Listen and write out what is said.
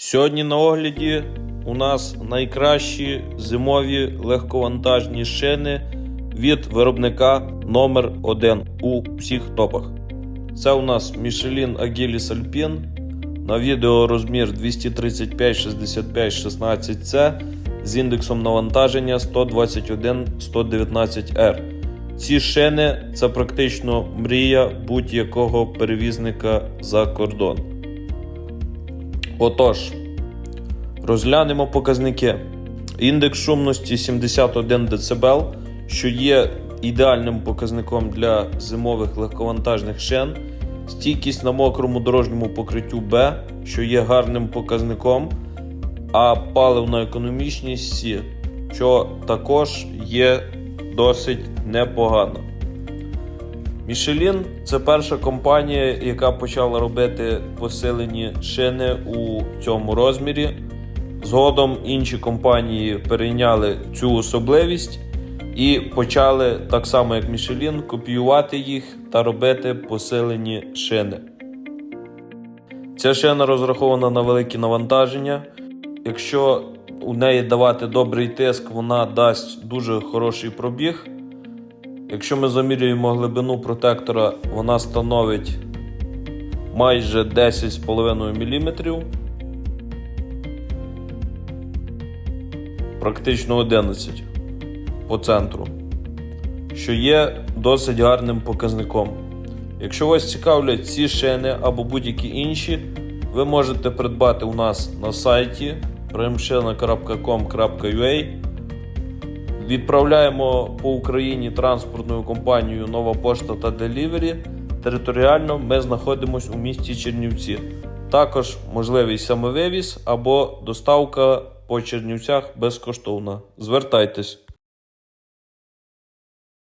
Сьогодні на огляді у нас найкращі зимові легковантажні шини від виробника номер 1 у всіх топах. Це у нас Michelin Agilis Alpine на відео розмір 235 65 16 c з індексом навантаження 121 119 r Ці шини це практично мрія будь-якого перевізника за кордон. Отож, розглянемо показники. Індекс шумності 71 дБ, що є ідеальним показником для зимових легковантажних шин. Стійкість на мокрому дорожньому покриттю Б, що є гарним показником, а паливна економічність С, що також є досить непогано. Michelin – це перша компанія, яка почала робити посилені шини у цьому розмірі. Згодом інші компанії перейняли цю особливість і почали, так само як Michelin, копіювати їх та робити посилені шини. Ця шина розрахована на великі навантаження. Якщо у неї давати добрий тиск, вона дасть дуже хороший пробіг. Якщо ми замірюємо глибину протектора, вона становить майже 10,5 мм. Практично 11 по центру, що є досить гарним показником. Якщо вас цікавлять ці шини або будь-які інші, ви можете придбати у нас на сайті primshina.com.ua Відправляємо по Україні транспортною компанією Нова Пошта та Делівері. Територіально ми знаходимося у місті Чернівці. Також можливий самовивіз або доставка по Чернівцях безкоштовна. Звертайтесь.